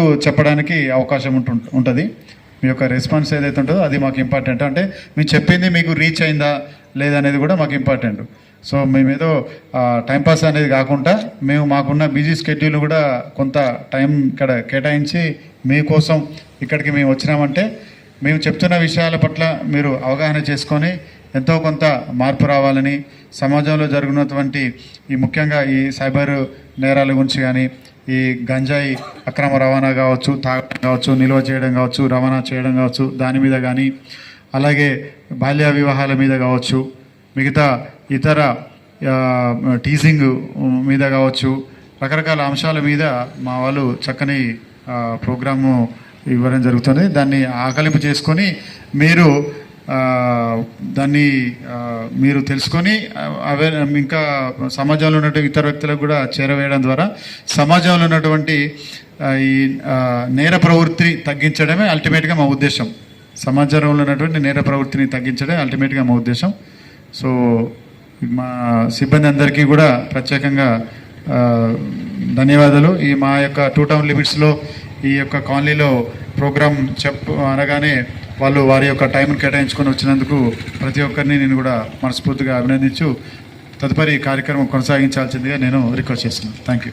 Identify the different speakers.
Speaker 1: విషయాలు చెప్పడానికి అవకాశం ఉంటు ఉంటుంది. మీ యొక్క రెస్పాన్స్ ఏదైతే ఉంటుందో అది మాకు ఇంపార్టెంట్. అంటే మీరు చెప్పింది మీకు రీచ్ అయిందా లేదనేది కూడా మాకు ఇంపార్టెంట్. సో మేమేదో టైంపాస్ అనేది కాకుండా మేము మాకున్న బిజీ స్కెడ్యూల్ కూడా కొంత టైం ఇక్కడ కేటాయించి మీకోసం ఇక్కడికి మేము వచ్చినామంటే మేము చెప్తున్న విషయాల పట్ల మీరు అవగాహన చేసుకొని ఎంతో కొంత మార్పు రావాలని సమాజంలో జరుగుతున్నటువంటి ఈ ముఖ్యంగా ఈ సైబర్ నేరాల గురించి కానీ ఈ గంజాయి అక్రమ రవాణా కావచ్చు తాగడం కావచ్చు నిల్వ చేయడం కావచ్చు రవాణా చేయడం కావచ్చు దాని మీద కానీ అలాగే బాల్య వివాహాల మీద కావచ్చు మిగతా ఇతర టీజింగ్ మీద కావచ్చు రకరకాల అంశాల మీద మా వాళ్ళు చక్కని ప్రోగ్రాము ఇవ్వడం జరుగుతుంది. దాన్ని ఆకలింపు చేసుకొని మీరు దాన్ని మీరు తెలుసుకొని అవేర్ అవే ఇంకా సమాజంలో ఉన్నటువంటి ఇతర వ్యక్తులకు కూడా చేరవేయడం ద్వారా సమాజంలో ఉన్నటువంటి ఈ నేర ప్రవృత్తిని తగ్గించడమే అల్టిమేట్గా మా ఉద్దేశం. సమాజంలో ఉన్నటువంటి నేర ప్రవృత్తిని తగ్గించడమే అల్టిమేట్గా మా ఉద్దేశం. సో మా సిబ్బంది అందరికీ కూడా ప్రత్యేకంగా ధన్యవాదాలు. ఈ మా యొక్క టూ టౌన్ లిమిట్స్లో ఈ యొక్క కాలనీలో ప్రోగ్రాం చెప్పు అనగానే వాళ్ళు వారి యొక్క టైంను కేటాయించుకొని వచ్చినందుకు ప్రతి ఒక్కరిని నేను కూడా మనస్ఫూర్తిగా అభినందించు. తదుపరి కార్యక్రమం కొనసాగించాల్సిందిగా నేను రిక్వెస్ట్ చేస్తున్నాను. Thank you